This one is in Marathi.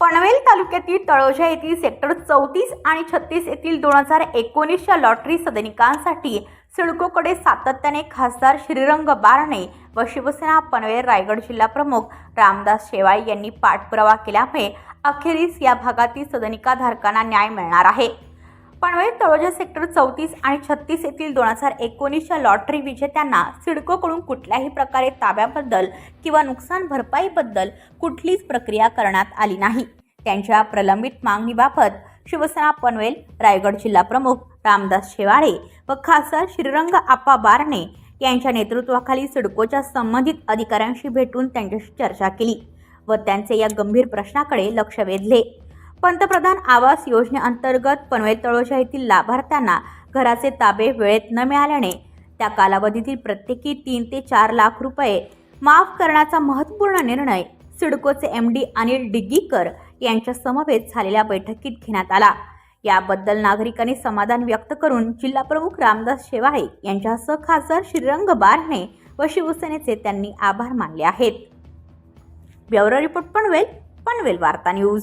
पनवेल तालुक्यातील तळोजा येथील सेक्टर चौतीस आणि छत्तीस येथील दोन हजार एकोणीसच्या लॉटरी सदनिकांसाठी सिडकोकडे सातत्याने खासदार श्रीरंग बारणे व शिवसेना पनवेल रायगड जिल्हा प्रमुख रामदास शेवाळे यांनी पाठपुरावा केल्यामुळे अखेरीस या भागातील सदनिकाधारकांना न्याय मिळणार आहे. पनवेल तळोजा सेक्टर चौतीस आणि छत्तीस येथील दोन हजार एकोणीसच्या लॉटरी विजेत्यांना सिडकोकडून कुठल्याही प्रकारे ताब्याबद्दल किंवा नुकसान भरपाईबद्दल कुठलीच प्रक्रिया करण्यात आली नाही. त्यांच्या प्रलंबित मागणीबाबत शिवसेना पनवेल रायगड जिल्हा प्रमुख रामदास शेवाळे व खासदार श्रीरंग आप्पा बारणे यांच्या नेतृत्वाखाली सिडकोच्या संबंधित अधिकाऱ्यांशी भेटून त्यांच्याशी चर्चा केली व त्यांचे या गंभीर प्रश्नाकडे लक्ष वेधले. पंतप्रधान आवास योजनेअंतर्गत पनवेल तळोजा येथील लाभार्थ्यांना घराचे ताबे वेळेत न मिळाल्याने त्या कालावधीतील प्रत्येकी तीन ते चार लाख रुपये माफ करण्याचा महत्त्वपूर्ण निर्णय सिडकोचे एम डी अनिल डिग्गीकर यांच्या समवेत झालेल्या बैठकीत घेण्यात आला. याबद्दल नागरिकांनी समाधान व्यक्त करून जिल्हाप्रमुख रामदास शेवाळे यांच्यासह खासदार श्रीरंग बारणे व शिवसेनेचे त्यांनी आभार मानले आहेत. ब्युरो रिपोर्ट पनवेल पनवेल वार्ता न्यूज.